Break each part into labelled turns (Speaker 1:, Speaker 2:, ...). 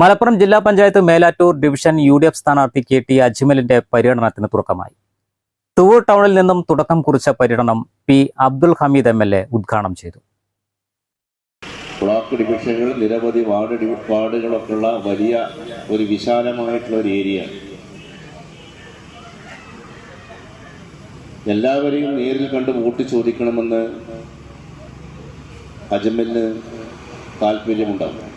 Speaker 1: Malappuram ജില്ലാ panchayat Melattur division U D F സ്ഥാനാർത്ഥി K T അജ്മലിന്റെ പര്യടനത്തിന് തുടക്കമായി. തുവൂർ ടൗണിൽ നിന്നും തുടക്കം കുറിച്ച പര്യടനം P Abdul Hameed M L A ഉദ്ഘാടനം ചെയ്തു.
Speaker 2: ബ്ലോക്ക് ഡിവിഷനുകൾ നിരവധി വാർഡ് വാർഡുകളൊക്കെയുള്ള വലിയ ഒരു വിശാലമായിട്ടുള്ള ഒരു ഏരിയ. എല്ലാവരെയും നേരിൽ കണ്ട് വോട്ട് ചോദിക്കണമെന്ന് അജ്മലിന് താല്പര്യമുണ്ടാകും.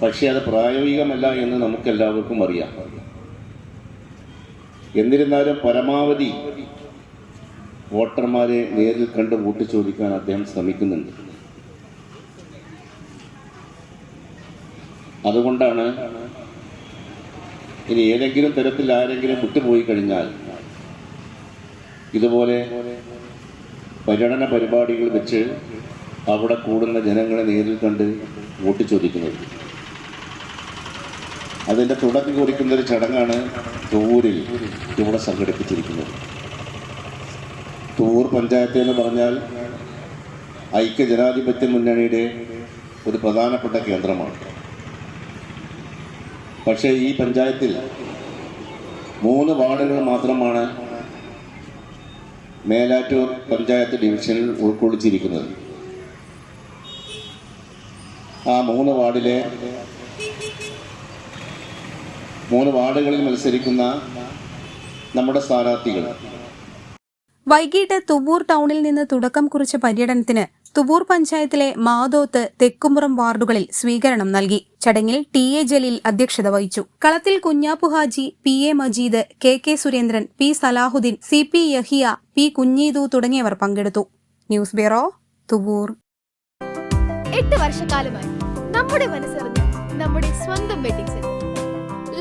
Speaker 2: പക്ഷേ അത് പ്രായോഗികമല്ല എന്ന് നമുക്കെല്ലാവർക്കും അറിയാം. എന്നിരുന്നാലും പരമാവധി വോട്ടർമാരെ നേരിൽ കണ്ട് വോട്ട് ചോദിക്കാൻ അദ്ദേഹം ശ്രമിക്കുന്നുണ്ട്. അതുകൊണ്ടാണ് ഇനി ഏതെങ്കിലും തരത്തിൽ ആരെങ്കിലും വിട്ടുപോയി കഴിഞ്ഞാൽ ഇതുപോലെ പര്യടന പരിപാടികൾ വെച്ച് അവിടെ കൂടുന്ന ജനങ്ങളെ നേരിൽ കണ്ട് വോട്ട് ചോദിക്കുന്നത്. അതിന്റെ തുടക്കം കുറിക്കുന്ന ഒരു ചടങ്ങാണ് തൂരിൽ ഇവിടെ സംഘടിപ്പിച്ചിരിക്കുന്നത്. തൂർ പഞ്ചായത്ത് എന്ന് പറഞ്ഞാൽ ഐക്യ ജനാധിപത്യ മുന്നണിയുടെ ഒരു പ്രധാനപ്പെട്ട കേന്ദ്രമാണ്. പക്ഷേ ഈ പഞ്ചായത്തിൽ മൂന്ന് വാർഡുകൾ മാത്രമാണ് മേലാറ്റൂർ പഞ്ചായത്ത് ഡിവിഷനിൽ ഉൾക്കൊള്ളിച്ചിരിക്കുന്നത്. ആ മൂന്ന് വാർഡിലെ മൂന്ന് വാർഡുകളിൽ മത്സരിക്കുന്ന നമ്മുടെ സ്ഥാനാർത്ഥികൾ.
Speaker 3: വൈകിട്ട് തുവൂർ ടൗണിൽ നിന്ന് തുടക്കം കുറിച്ച പര്യടനത്തിന് തുവൂർ പഞ്ചായത്തിലെ മാതോത്ത് തെക്കുമുറം വാർഡുകളിൽ സ്വീകരണം നൽകി. ചടങ്ങിൽ ടി എ ജലീൽ അധ്യക്ഷത വഹിച്ചു. Kalathil Kunjappu Haji P A Majeed K K Surendran P Salahuddin C P Yahiya P Kunjeethu തുടങ്ങിയവർ പങ്കെടുത്തു. News bureau Thuvvur.
Speaker 4: എട്ട് വർഷക്കാലമായി നമ്മുടെ മനസ്സറിഞ്ഞ് നമ്മുടെ സ്വന്തം വെഡിങ് സെന്റർ.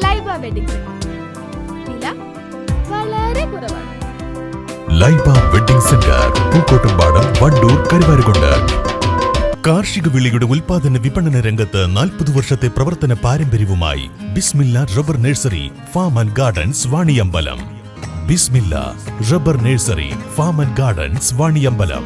Speaker 4: ലൈബ വെഡിങ് വില വളരെ കുറവാണ്.
Speaker 5: Laiba wedding centre Pookkottumpadam Wandoor Karuvarakundu. കാർഷിക വിളിയുടെ ഉൽപാദന വിപണന രംഗത്ത് നാൽപ്പത് വർഷത്തെ പ്രവർത്തന പാരമ്പര്യവുമായി Bismillah rubber nursery farm and gardens Vaniyambalam. Bismillah rubber nursery farm and gardens Vaniyambalam.